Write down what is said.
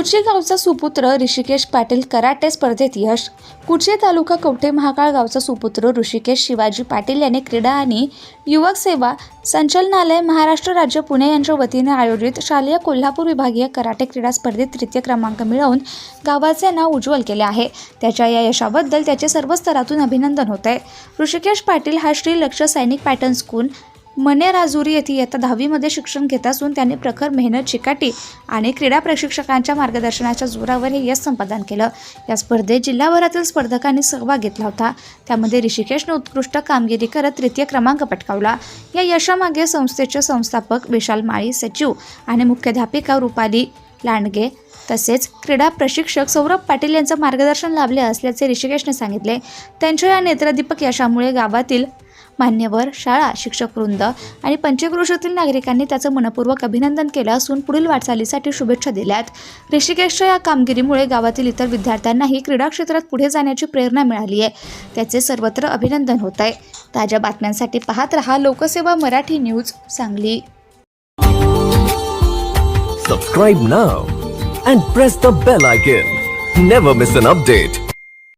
कुची गावचा सुपुत्र ऋषिकेश पाटील कराटे स्पर्धेत यश. कुचे तालुका कवठे महाकाळ गावचा सुपुत्र ऋषिकेश शिवाजी पाटील यांनी क्रीडा आणि युवक सेवा संचालनालय महाराष्ट्र राज्य पुणे यांच्या वतीने आयोजित शालेय कोल्हापूर विभागीय कराटे क्रीडा स्पर्धेत तृतीय क्रमांक मिळवून गावाचे नाव उज्ज्वल केले आहे. त्याच्या या यशाबद्दल त्याचे सर्व स्तरातून अभिनंदन होत आहे ऋषिकेश पाटील हा श्री लक्ष सैनिक पॅटर्न स्कूल मने राजुरी येथे इयत्ता दहावीमध्ये शिक्षण घेत असून त्यांनी प्रखर मेहनत चिकाटी आणि क्रीडा प्रशिक्षकांच्या मार्गदर्शनाच्या जोरावर हे यश संपादन केलं. या स्पर्धेत जिल्हाभरातील स्पर्धकांनी सहभाग घेतला होता. त्यामध्ये ऋषिकेशने उत्कृष्ट कामगिरी करत तृतीय क्रमांक पटकावला. या यशामागे संस्थेचे संस्थापक विशाल माळी सचिव आणि मुख्याध्यापिका रुपाली लांडगे तसेच क्रीडा प्रशिक्षक सौरभ पाटील यांचं मार्गदर्शन लाभले असल्याचे ऋषिकेशने सांगितले. त्यांच्या या नेत्रदीपक यशामुळे गावातील मान्यवर शाळा शिक्षक वृंद आणि पंचक्रोशातील नागरिकांनी त्याचं मनपूर्वक अभिनंदन केलं असून पुढील वाटचालीसाठी शुभेच्छा दिल्यात ऋषिकेशच्या या कामगिरीमुळे गावातील इतर विद्यार्थ्यांनाही क्रीडा क्षेत्रात पुढे जाण्याची प्रेरणा मिळाली आहे त्याचे सर्वत्र अभिनंदन होत आहे ताज्या बातम्यांसाठी पाहत रहा Lokseva Marathi news Sangli Subscribe now and press the bell icon. Never miss an update.